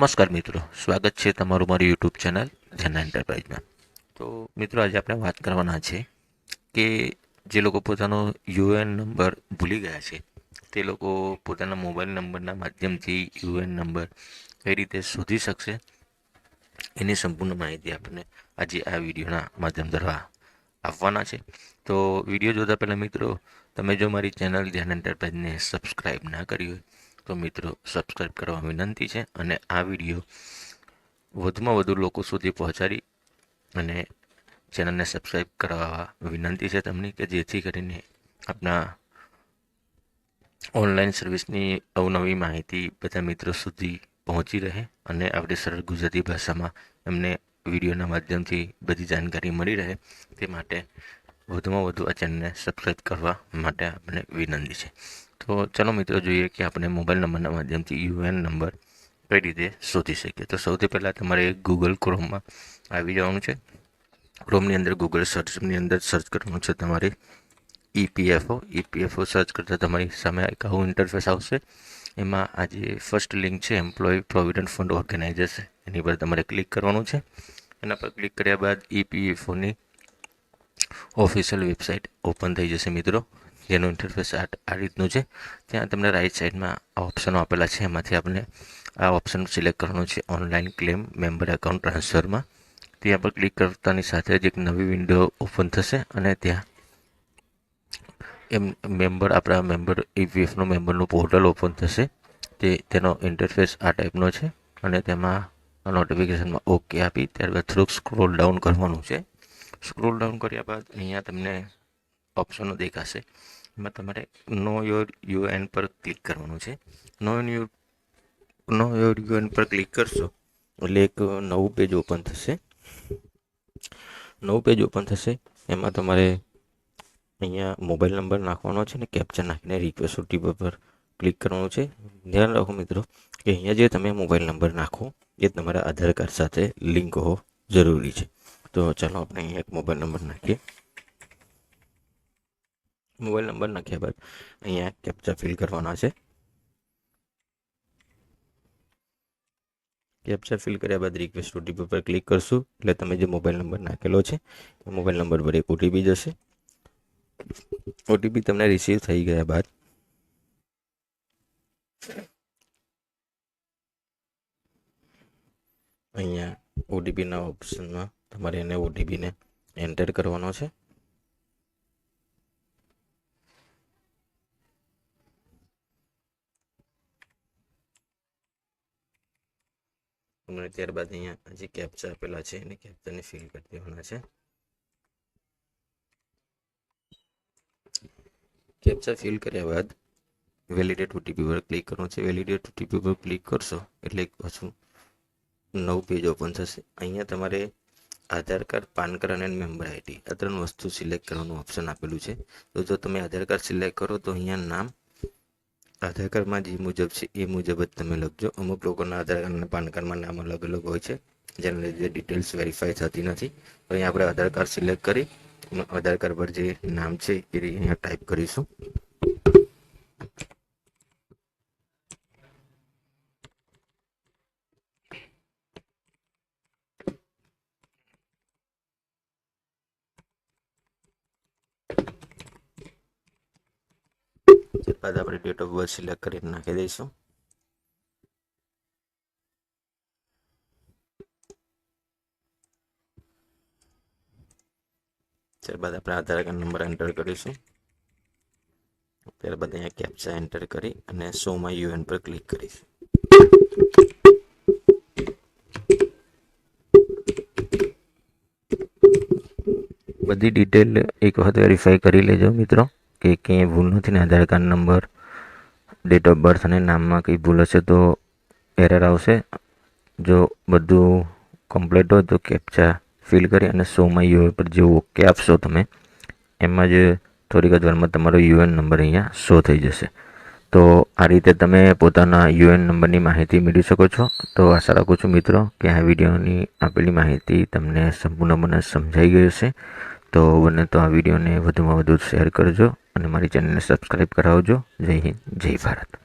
નમસ્કાર મિત્રો. સ્વાગત છે તમારું મારી યુટ્યુબ ચેનલ જના એન્ટરપ્રાઇઝમાં તો મિત્રો, આજે આપણે વાત કરવાના છે કે જે લોકો પોતાનો યુએન નંબર ભૂલી ગયા છે, તે લોકો પોતાના મોબાઈલ નંબરના માધ્યમથી યુએન નંબર કઈ રીતે શોધી શકશે, એની સંપૂર્ણ માહિતી આપણને આજે આ વિડીયોના માધ્યમ દ્વારા આપવાના છે. તો વીડિયો જોતા પહેલાં મિત્રો, તમે જો મારી ચેનલ ધ્યાન એન્ટરપ્રાઇઝને સબસ્ક્રાઈબ ના કરી હોય તો મિત્રો સબસ્ક્રાઈબ કરવા વિનંતી છે અને આ વીડિયો વધુમાં વધુ લોકો સુધી પહોંચાડી અને ચેનલને સબસ્ક્રાઈબ કરવા વિનંતી છે તમને કે જેથી કરીને આપણા ઓનલાઈન સર્વિસની અવનવી માહિતી બધા મિત્રો સુધી પહોંચી રહે અને આપણી સરળ ગુજરાતી ભાષામાં એમને વિડીયોના માધ્યમથી બધી જાણકારી મળી રહે તે માટે વધુમાં વધુ આ ચેનલને સબસ્ક્રાઈબ કરવા માટે આપણે વિનંતી છે. તો ચાલો મિત્રો જોઈએ કે આપણે મોબાઈલ નંબરના માધ્યમથી યુએન નંબર કઈ રીતે શોધી શકીએ. તો સૌથી પહેલાં તમારે ગૂગલ ક્રોમમાં આવી જવાનું છે. ક્રોમની અંદર ગૂગલ સર્ચની અંદર સર્ચ કરવાનું છે તમારે ઈપીએફઓ ઈપીએફઓ સર્ચ કરતાં તમારી સામે એક આવું ઇન્ટરફેસ આવશે. એમાં આ જે ફર્સ્ટ લિંક છે એમ્પ્લોય પ્રોવિડન્ટ ફંડ ઓર્ગેનાઇઝેશન એની પર તમારે ક્લિક કરવાનું છે. એના પર ક્લિક કર્યા બાદ ઈપીએફઓની ઓફિશિયલ વેબસાઇટ ઓપન થઈ જશે મિત્રો. જેનું ઇન્ટરફેસ આ આ રીતનું છે. ત્યાં તમને રાઈટ સાઈડમાં આ ઓપ્શનો આપેલા છે. એમાંથી આપણે આ ઓપ્શન સિલેક્ટ કરવાનું છે ઓનલાઈન ક્લેમ મેમ્બર એકાઉન્ટ ટ્રાન્સફરમાં ત્યાં પર ક્લિક કરતાની સાથે જ એક નવી વિન્ડો ઓપન થશે અને ત્યાં એમ મેમ્બર આપણા મેમ્બર ઈપીએફનો મેમ્બરનું પોર્ટલ ઓપન થશે. તે, તેનો ઇન્ટરફેસ આ ટાઈપનો છે અને તેમાં નોટિફિકેશનમાં ઓકે આપી ત્યારબાદ થોડુંક સ્ક્રોલ ડાઉન કરવાનું છે. સ્ક્રોલ ડાઉન કર્યા બાદ અહીંયા તમને ઓપ્શનો દેખાશે. એમાં તમારે નો યોર યુએન પર ક્લિક કરવાનું છે. Know U know your UAN પર ક્લિક કરશો, એટલે એક નવું પેજ ઓપન થશે. નવું પેજ ઓપન થશે, એમાં તમારે અહીંયા મોબાઈલ નંબર નાખવાનો છે ને કેપ્ચર નાખીને રિક્વેસ્ટ ઓટીપી પર ક્લિક કરવાનું છે. ધ્યાન રાખો મિત્રો કે અહીંયા જે તમે મોબાઈલ નંબર નાખો, એ તમારા આધાર કાર્ડ સાથે લિંક હોવો જરૂરી છે. તો ચાલો આપણે અહીંયા એક મોબાઈલ નંબર નાખીએ. મોબાઈલ નંબર નાખ્યા બાદ અહીંયા કેપ્ચા ફિલ કરવાના છે. કેપ્ચા ફિલ કર્યા બાદ રિક્વેસ્ટ ઓટીપી પર ક્લિક કરશું. એટલે તમે જે મોબાઈલ નંબર નાખેલો છે, એ મોબાઈલ નંબર પર એક ઓટીપી જશે. ઓટીપી તમને રિસીવ થઈ ગયા બાદ. અહીંયા ઓટીપીના ઓપ્શનમાં તમારે એને ઓટીપીને એન્ટર કરવાનો છે. અને ત્યારબાદ અહીંયા જે કેપ્ચા આપેલા છે, એને કેપ્ચાને ફિલ કરી દેવાના છે. કેપ્ચા ફિલ કર્યા બાદ વેલિડેટ ઓટીપી પર ક્લિક કરવાનું છે. વેલિડેટ ઓટીપી પર ક્લિક કરશો એટલે પાછું નવું પેજ ઓપન થશે. અહીંયા તમારે આધાર કાર્ડ, પાન કાર્ડ અને મેમ્બર આઈડી આ ત્રણ વસ્તુ સિલેક્ટ કરવાનું ઓપ્શન આપેલું છે. તો જો તમે આધાર કાર્ડ સિલેક્ટ કરો તો અહીંયા નામ આધાર કાર્ડમાં જે મુજબ છે, એ મુજબ જ તમે લખજો. અમુક લોકોના આધાર કાર્ડ અને પાન કાર્ડમાં નામ અલગ અલગ હોય છે, જેના લીધે ડિટેલ્સ વેરીફાઈ થતી નથી. તો અહીંયા આપણે આધાર કાર્ડ સિલેક્ટ કરી આધાર કાર્ડ પર જે નામ છે, એ અહીંયા ટાઈપ કરીશું. ત્યારબાદ આપણે ડેટ ઓફ બર્થ સિલેક્ટ કરીને નાખી દઈશું. ત્યારબાદ આપણે આધાર કાર્ડ નંબર એન્ટર કરીશું. ત્યારબાદ અહીંયા કેપ્ચા એન્ટર કરી અને શોમાં યુએન પર ક્લિક કરીશું. બધી ડિટેલ એક વખત વેરીફાઈ કરી લેજો મિત્રો. કે ક્યાંય ભૂલ નથી ને Aadhaar card number date of birth અને નામમાં કંઈ ભૂલ હશે તો એરર આવશે. જો બધું કમ્પ્લીટ હોય તો કેપ્ચા ફિલ કરી અને શોમાં યુએન પર જે ઓકે આપશો તમે. એમાં જ થોડીક જ વારમાં તમારો યુએન નંબર અહીંયા શો થઈ જશે. તો આ રીતે તમે પોતાના યુએન નંબરની માહિતી મેળવી શકો છો. તો આશા રાખું છું મિત્રો કે આ વિડીયોની આપેલી માહિતી તમને સંપૂર્ણપણે સમજાઈ ગઈ હશે. તો બને તો આ વિડીયોને વધુમાં વધુ શેર કરજો. અને મારી ચેનલને સબસ્ક્રાઈબ કરાવજો. જય હિન્દ જય ભારત.